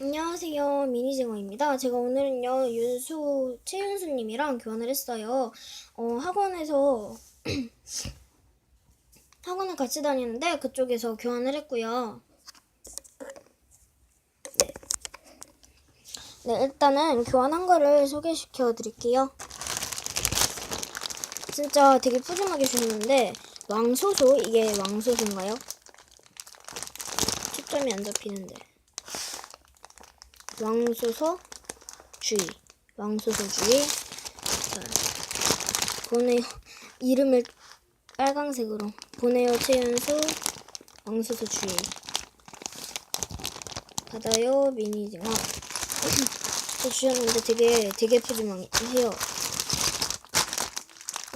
안녕하세요. 미니징어입니다. 제가 오늘은요, 윤수, 최윤수님이랑 교환을 했어요. 어, 학원에서, 학원을 같이 다니는데, 그쪽에서 교환을 했고요. 네. 네, 일단은 교환한 거를 소개시켜 드릴게요. 진짜 되게 푸짐하게 주셨는데, 왕소소? 이게 왕소소인가요? 초점이 안 잡히는데. 왕소서 주의. 왕소서 주의. 자, 보내요 이름을 빨강색으로 보내요 최연수 왕소서 주의. 받아요 미니징어 또 주셨는데 되게 되게 푸짐해요.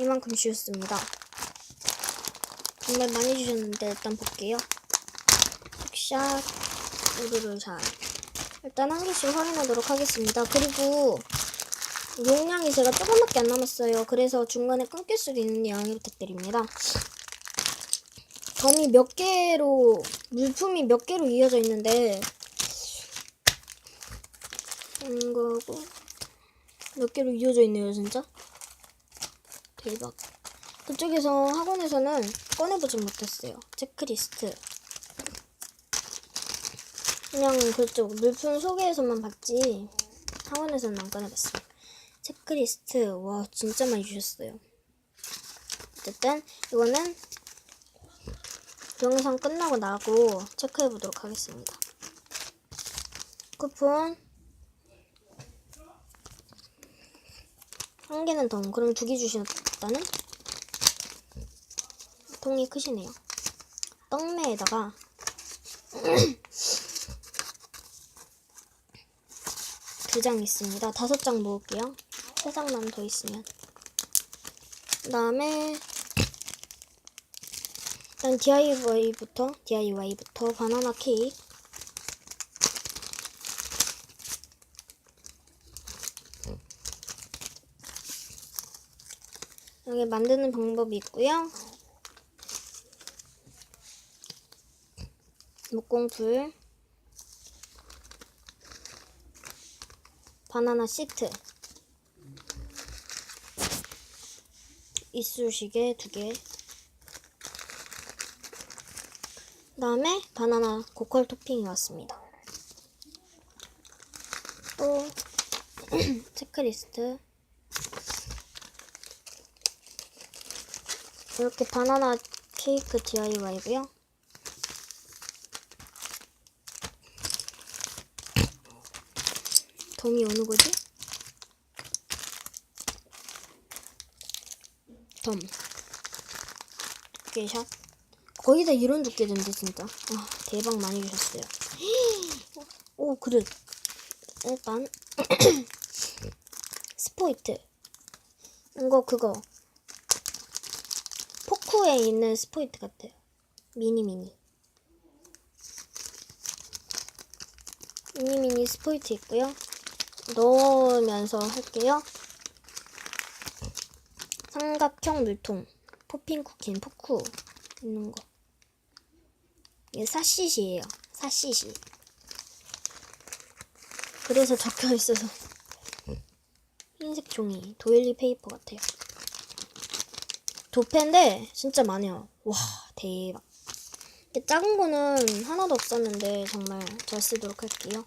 이만큼 주셨습니다. 정말 많이 주셨는데 일단 볼게요. 샷. 우르르 잘 일단 한 개씩 확인하도록 하겠습니다. 그리고 용량이 제가 조금밖에 안 남았어요. 그래서 중간에 끊길 수도 있는 양해 부탁드립니다. 점이 몇 개로 물품이 몇 개로 이어져 있는데 이거고 몇 개로 이어져 있네요, 진짜. 대박. 그쪽에서 학원에서는 꺼내보진 못했어요. 체크리스트. 그냥 그쪽 물품 소개에서만 봤지 학원에서는 안 꺼내봤어요. 체크리스트 와 진짜 많이 주셨어요. 어쨌든 이거는 영상 끝나고 나고 체크해 보도록 하겠습니다. 쿠폰 한 개는 더 그럼 두 개 주셨다는 통이 크시네요. 떡매에다가 두 장 있습니다. 다섯 장 모을게요. 세 장만 더 있으면. 그 다음에 일단 DIY부터 DIY부터 바나나 케이크 여기 만드는 방법이 있고요. 목공풀 바나나 시트. 이쑤시개 두개. 그 다음에 바나나 고퀄 토핑이 왔습니다. 또 체크리스트. 이렇게 바나나 케이크 DIY고요 덤이 어느 거지? 덤. 두께샷. 거의 다 이런 두께던데, 진짜. 아, 대박 많이 주셨어요. 오, 그릇. 일단, 스포이트. 이거, 그거. 포크에 있는 스포이트 같아요. 미니미니. 미니미니 스포이트 있고요. 넣으면서 할게요. 삼각형 물통, 포핑 쿠킨, 포크 있는 거. 이게 사시시예요. 사시시. 그래서 적혀 있어서 흰색 종이, 도일리 페이퍼 같아요. 도패인데 진짜 많아요. 와 대박. 작은 거는 하나도 없었는데 정말 잘 쓰도록 할게요.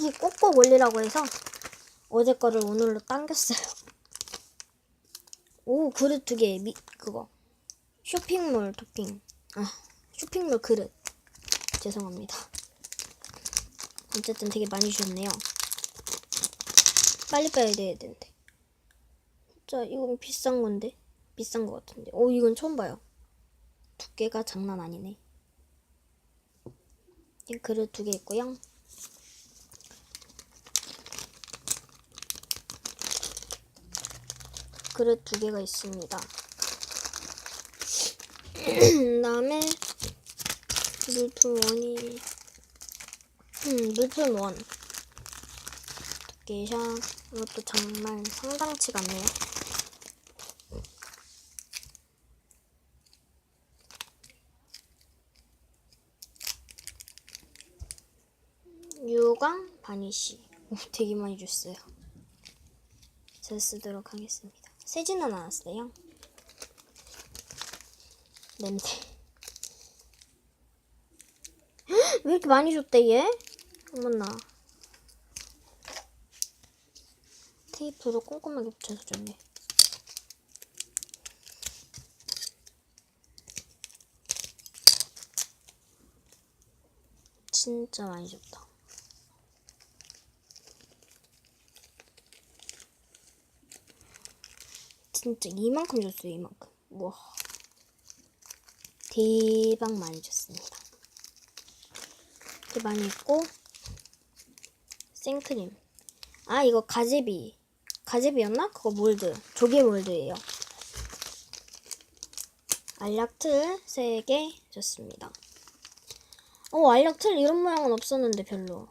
흙이 꼭꼭 올리라고 해서 어제 거를 오늘로 당겼어요. 오 그릇 두 개, 미 그거 쇼핑몰 토핑. 아 쇼핑몰 그릇. 죄송합니다. 어쨌든 되게 많이 주셨네요. 빨리 빼야 돼야 되는데. 진짜 이건 비싼 건데 비싼 것 같은데. 오 이건 처음 봐요. 두께가 장난 아니네. 이 그릇 두 개 있고요. 그릇 두 개가 있습니다. 그다음에 물품 원이 음, 물품 원 두께샷 이것도 정말 상당치 않네요. 유광 바니쉬. 오, 되게 많이 줬어요. 잘 쓰도록 하겠습니다. 세지는 않았어요. 냄새. 헉, 왜 이렇게 많이 줬대 얘? 어머나. 테이프도 꼼꼼하게 붙여서 줬네. 진짜 많이 줬다. 진짜 이만큼 줬어요, 이만큼. 와. 대박 많이 줬습니다. 이렇게 많이 있고, 생크림. 아, 이거 가제비. 가제비였나? 그거 몰드. 조개 몰드예요. 알약틀 3개 줬습니다. 어, 알약틀 이런 모양은 없었는데 별로.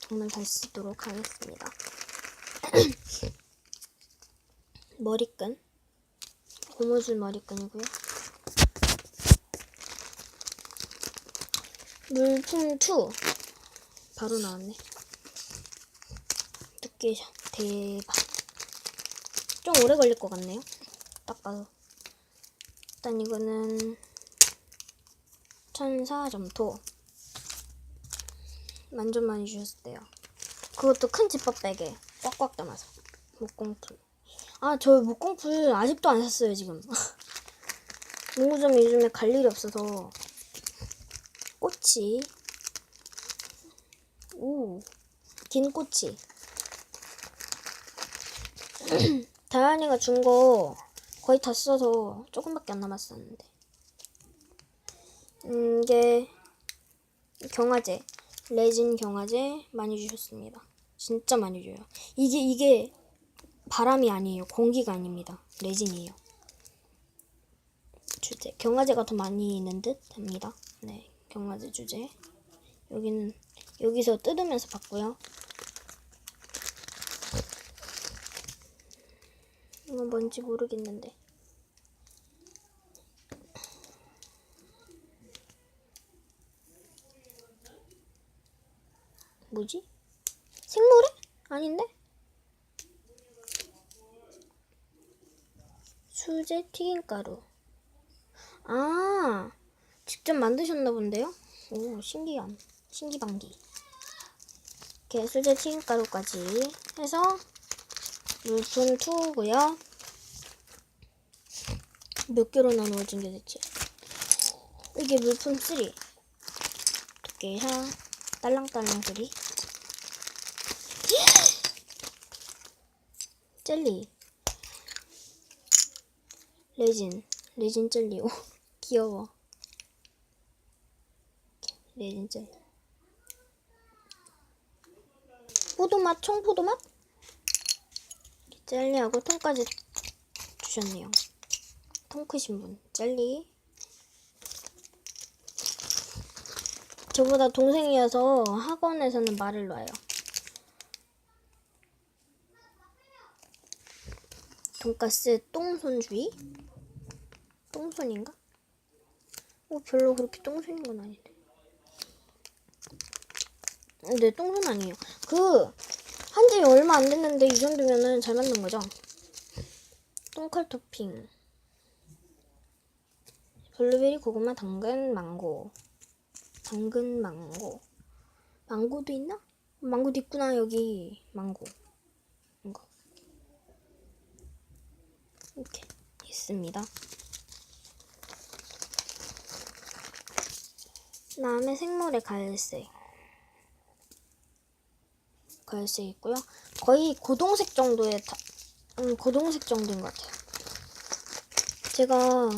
정말 잘 쓰도록 하겠습니다. 머리끈. 고무줄 머리끈이고요. 물품 2. 바로 나왔네. 두께샷. 대박. 좀 오래 걸릴 것 같네요. 딱 봐도. 일단 이거는 천사 점토. 완전 많이 주셨대요. 그것도 큰 지퍼백에 꽉꽉 담아서. 목공풀. 아, 저 목공풀 아직도 안 샀어요, 지금. 농구점이 요즘에 갈 일이 없어서. 꼬치. 오, 긴 꼬치. 다현이가 준 거 거의 다 써서 조금밖에 안 남았었는데. 음, 이게 경화제. 레진 경화제 많이 주셨습니다. 진짜 많이 줘요. 이게, 이게 바람이 아니에요. 공기가 아닙니다. 레진이에요. 주제. 경화제가 더 많이 있는 듯 합니다. 네. 경화제 주제. 여기는, 여기서 뜯으면서 봤고요. 이건 뭔지 모르겠는데. 뭐지? 생모래? 아닌데? 수제 튀김가루. 아, 직접 만드셨나 본데요? 오, 신기한. 신기방기. 이렇게 수제 튀김가루까지 해서 물품 2고요. 몇 개로 나누어진 게 대체? 이게 물품 3. 두께샷, 딸랑딸랑 소리. 젤리. 레진. 레진 젤리. 오, 귀여워. 레진 젤리. 포도맛, 청포도맛? 젤리하고 통까지 주셨네요. 통 크신 분. 젤리. 저보다 동생이어서 학원에서는 말을 놔요. 돈가스 똥손주의? 똥손인가? 어, 별로 그렇게 똥손인 건 아닌데. 네, 똥손 아니에요. 그, 한 지 얼마 안 됐는데 이 정도면은 잘 만든 거죠? 똥칼 토핑. 블루베리, 고구마, 당근, 망고. 당근, 망고. 망고도 있나? 망고도 있구나, 여기. 망고. 이거. 이렇게 있습니다. 다음에 생물의 갈색. 갈색 있고요. 거의 고동색 정도의 다, 음, 고동색 정도인 것 같아요. 제가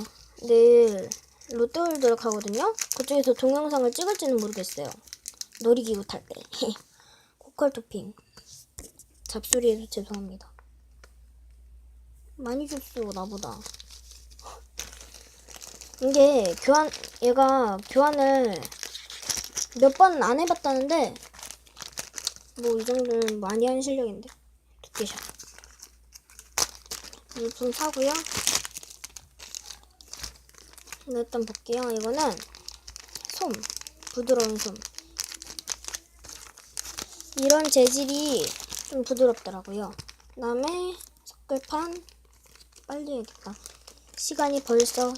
내일 롯데월드를 가거든요. 그쪽에서 동영상을 찍을지는 모르겠어요. 놀이기구 탈 때. 고컬 토핑. 잡소리해서 죄송합니다. 많이 줬어, 나보다. 이게 교환, 얘가 교환을 몇 번 안 해봤다는데, 뭐 이 정도는 많이 한 실력인데. 두께샷. 물품 사고요. 일단 볼게요. 이거는 솜. 부드러운 솜. 이런 재질이 좀 부드럽더라고요. 그 다음에 석글판 빨리 해야겠다. 시간이 벌써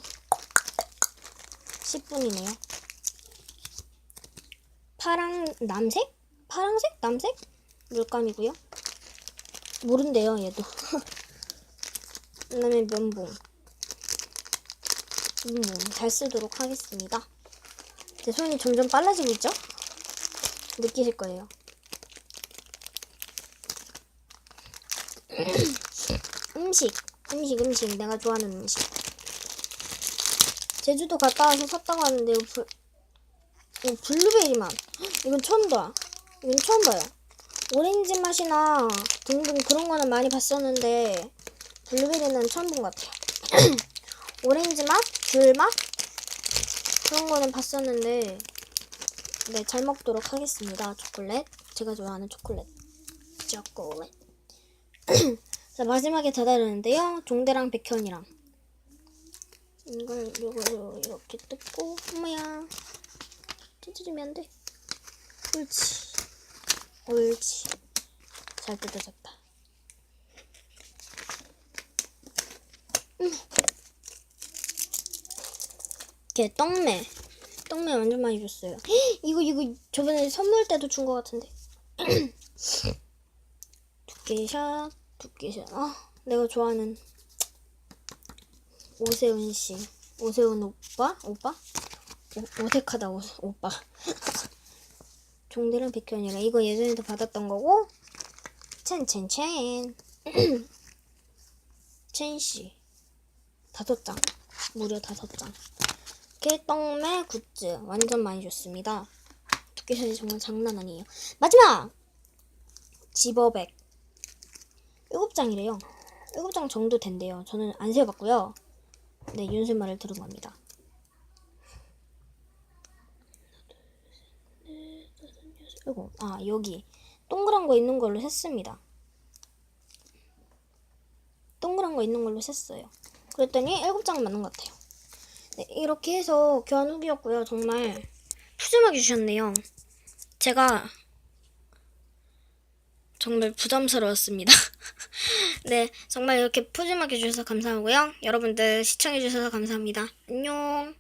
10분이네요. 파랑 남색? 파랑색? 남색? 물감이고요. 모른대요 얘도. 그 다음에 면봉. 음, 잘 쓰도록 하겠습니다. 제 손이 점점 빨라지고 있죠? 느끼실 거예요. 음식, 음식, 음식. 내가 좋아하는 음식. 제주도 갔다 와서 샀다고 하는데, 이거 블, 이거 블루베리 맛. 이건 처음 봐. 이건 처음 봐요. 오렌지 맛이나 등등 그런 거는 많이 봤었는데, 블루베리는 처음 본 것 같아요. 오렌지 맛, 귤 맛, 그런 거는 봤었는데, 네, 잘 먹도록 하겠습니다. 초콜릿. 제가 좋아하는 초콜릿. 초콜릿. 자, 마지막에 다다르는데요. 종대랑 백현이랑. 이걸 요거 이렇게 뜯고 엄마야 찢어지면 안 돼. 옳지. 옳지. 잘 뜯어졌다. 음. 이렇게 떡매. 떡매 완전 많이 줬어요. 헉, 이거 이거 저번에 선물 때도 준 것 같은데. 두께샷, 두께샷. 아, 내가 좋아하는 오세훈 씨, 오세훈 오빠, 오빠, 오, 오색하다 오, 오빠. 종대랑 백현이라 이거 예전에도 받았던 거고. 첸첸첸. 첸 씨. 다섯 장, 무려 다섯 장. 개떡매 굿즈 완전 많이 줬습니다. 두께샷이 정말 장난 아니에요. 마지막 집어백 일곱 장이래요. 일곱 장 정도 된대요. 저는 안 세어봤고요. 네, 윤슬 말을 들은 겁니다. 아 여기 동그란 거 있는 걸로 셌습니다. 동그란 거 있는 걸로 셌어요. 그랬더니 일곱 장 맞는 것 같아요. 네, 이렇게 해서 교환 후기였고요. 정말 푸짐하게 주셨네요. 제가 정말 부담스러웠습니다. 네, 정말 이렇게 푸짐하게 주셔서 감사하고요. 여러분들 시청해주셔서 감사합니다. 안녕.